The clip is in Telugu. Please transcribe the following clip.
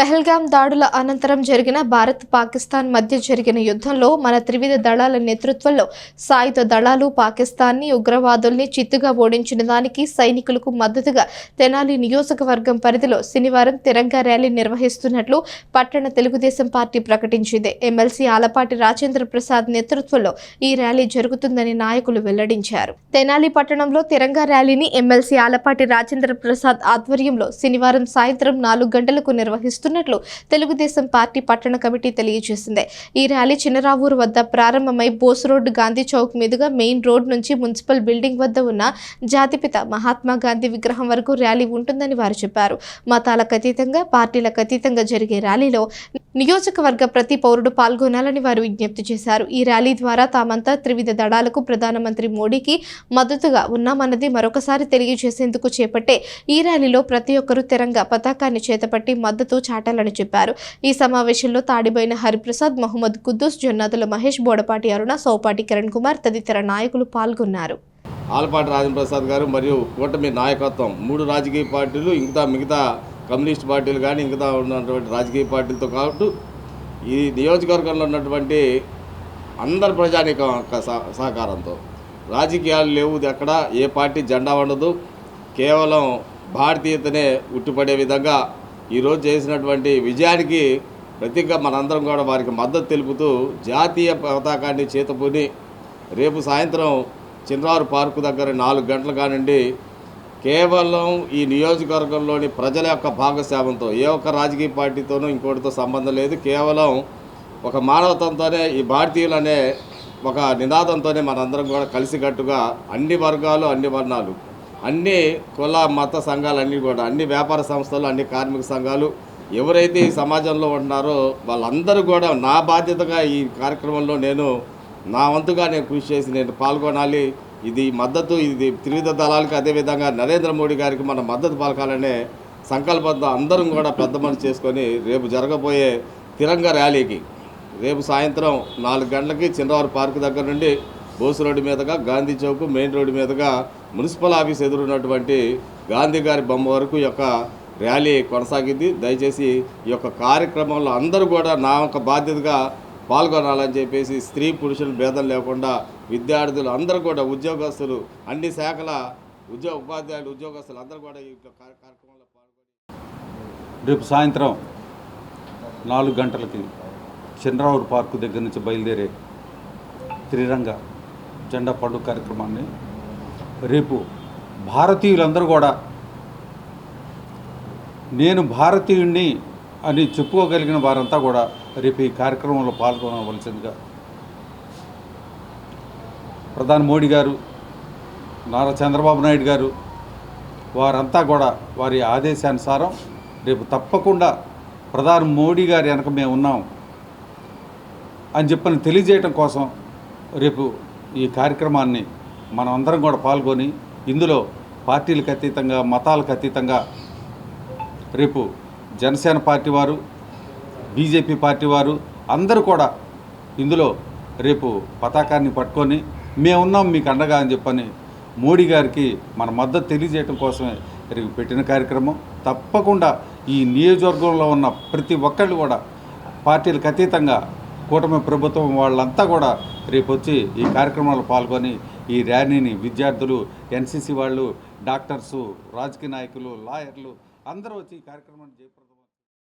పెహల్గాం దాడుల అనంతరం జరిగిన భారత్ పాకిస్తాన్ మధ్య జరిగిన యుద్ధంలో మన త్రివిధ దళాల నేతృత్వంలో సాయుధ దళాలు పాకిస్తాన్ని ఉగ్రవాదుల్ని చిత్తుగా ఓడించిన దానికి సైనికులకు మద్దతుగా తెనాలి నియోజకవర్గం పరిధిలో శనివారం తిరంగా ర్యాలీ నిర్వహిస్తున్నట్లు పట్టణ తెలుగుదేశం పార్టీ ప్రకటించింది. ఎమ్మెల్సీ ఆలపాటి రాజేంద్ర ప్రసాద్ నేతృత్వంలో ఈ ర్యాలీ జరుగుతుందని నాయకులు వెల్లడించారు. తెనాలి పట్టణంలో తిరంగా ర్యాలీని ఎమ్మెల్సీ ఆలపాటి రాజేంద్ర ప్రసాద్ ఆధ్వర్యంలో శనివారం సాయంత్రం నాలుగు గంటలకు చేస్తున్నట్లు తెలుగుదేశం పార్టీ పట్టణ కమిటీ తెలియజేసింది. ఈ ర్యాలీ చిన్నరావూరు వద్ద ప్రారంభమై బోస్ రోడ్డు గాంధీ చౌక్ మీదుగా మెయిన్ రోడ్ నుంచి మున్సిపల్ బిల్డింగ్ వద్ద ఉన్న జాతిపిత మహాత్మా గాంధీ విగ్రహం వరకు ర్యాలీ ఉంటుందని వారు చెప్పారు. మతాలకు అతీతంగా పార్టీలకు అతీతంగా జరిగే ర్యాలీలో నియోజకవర్గ ప్రతి పౌరుడు పాల్గొనాలని వారు విజ్ఞప్తి చేశారు. ఈ ర్యాలీ ద్వారా తామంతా త్రివిధ దళాలకు ప్రధానమంత్రి మోడీకి మద్దతుగా ఉన్నామన్నది మరొకసారి తెలియజేసేందుకు చేపట్టే ఈ ర్యాలీలో ప్రతి ఒక్కరూ తెరంగా పతాకాన్ని చేతపట్టి మద్దతు చాటాలని చెప్పారు. ఈ సమావేశంలో తాడిబోయిన హరిప్రసాద్ మహమ్మద్ కుద్దూస్ జొన్నాదుల మహేష్ బోడపాటి అరుణ సౌపాటి కిరణ్ కుమార్ తదితర నాయకులు పాల్గొన్నారు. ఆలపాటి రాజప్రసాద్ గారు మరియు కూటమి నాయకత్వం మూడు రాజకీయ పార్టీలు ఇంకా మిగతా కమ్యూనిస్ట్ పార్టీలు కానీ ఇంకా ఉన్నటువంటి రాజకీయ పార్టీలతో కాబట్టి ఈ నియోజకవర్గంలో ఉన్నటువంటి అందరి ప్రజానిక సహకారంతో. రాజకీయాలు లేవు ఎక్కడ ఏ పార్టీ జెండా ఉండదు కేవలం భారతీయతనే ఉట్టిపడే విధంగా ఈరోజు చేసినటువంటి విజయానికి ప్రతిగా మనందరం కూడా వారికి మద్దతు తెలుపుతూ జాతీయ పతాకాన్ని చేతపూని రేపు సాయంత్రం చిన్నారు పార్కు దగ్గర నాలుగు గంటల కానిండి కేవలం ఈ నియోజకవర్గంలోని ప్రజల యొక్క భాగస్వామ్యంతో ఏ ఒక్క రాజకీయ పార్టీతోనూ ఇంకోటితో సంబంధం లేదు. కేవలం ఒక మానవతంతోనే ఈ భారతీయులనే ఒక నినాదంతోనే మనందరం కూడా కలిసికట్టుగా అన్ని వర్గాలు అన్ని వర్ణాలు అన్ని కుల మత సంఘాలన్నీ కూడా అన్ని వ్యాపార సంస్థలు అన్ని కార్మిక సంఘాలు ఎవరైతే ఈ సమాజంలో ఉంటున్నారో వాళ్ళందరూ కూడా నా బాధ్యతగా ఈ కార్యక్రమంలో నేను నా వంతుగా నేను కృషి చేసి నేను పాల్గొనాలి. ఇది మద్దతు ఇది త్రివిధ దళాలకు అదేవిధంగా నరేంద్ర మోడీ గారికి మన మద్దతు పలకాలనే సంకల్పంతో అందరం కూడా పెద్ద మనసు చేసుకొని రేపు జరగబోయే తిరంగ ర్యాలీకి రేపు సాయంత్రం నాలుగు గంటలకి చిన్నవారు పార్క్ దగ్గర నుండి బోసు రోడ్డు మీదుగా గాంధీ చౌక్ మెయిన్ రోడ్డు మీదుగా మున్సిపల్ ఆఫీస్ ఎదురున్నటువంటి గాంధీ గారి బొమ్మ వరకు యొక్క ర్యాలీ కొనసాగింది. దయచేసి ఈ యొక్క కార్యక్రమంలో అందరూ కూడా నా యొక్క బాధ్యతగా పాల్గొనాలని చెప్పేసి స్త్రీ పురుషులు భేదం లేకుండా విద్యార్థులు అందరూ కూడా ఉద్యోగస్తులు అన్ని శాఖల ఉద్యోగ ఉపాధ్యాయులు ఉద్యోగస్తులు అందరూ కూడా ఈ యొక్క కార్యక్రమంలో పాల్గొని రేపు సాయంత్రం నాలుగు గంటలకి చంద్రావూరు పార్కు దగ్గర నుంచి బయలుదేరే త్రిరంగ జెండా పండుగ కార్యక్రమాన్ని రేపు భారతీయులందరూ కూడా నేను భారతీయుణ్ణి అని చెప్పుకోగలిగిన వారంతా కూడా రేపు ఈ కార్యక్రమంలో పాల్గొనవలసిందిగా ప్రధాని మోడీ గారు నారా చంద్రబాబు నాయుడు గారు వారంతా కూడా వారి ఆదేశానుసారం రేపు తప్పకుండా ప్రధాని మోడీ గారి వెనక మేము ఉన్నాం అని చెప్పని తెలియజేయటం కోసం రేపు ఈ కార్యక్రమాన్ని మనం కూడా పాల్గొని ఇందులో పార్టీలకు అతీతంగా మతాలకు అతీతంగా రేపు జనసేన పార్టీ వారు బీజేపీ పార్టీ వారు అందరూ కూడా ఇందులో రేపు పతాకాన్ని పట్టుకొని మేమున్నాం మీకు అండగా అని చెప్పని మోడీ గారికి మన మద్దతు తెలియజేయడం కోసమే రేపు పెట్టిన కార్యక్రమం. తప్పకుండా ఈ నియోజకవర్గంలో ఉన్న ప్రతి ఒక్కళ్ళు కూడా పార్టీలకు అతీతంగా కూటమి ప్రభుత్వం వాళ్ళంతా కూడా రేపు వచ్చి ఈ కార్యక్రమంలో పాల్గొని ఈ ర్యాలీని విద్యార్థులు ఎన్సీసీ వాళ్ళు డాక్టర్సు రాజకీయ నాయకులు లాయర్లు అందరూ వచ్చి ఈ కార్యక్రమాన్ని జయప్రదం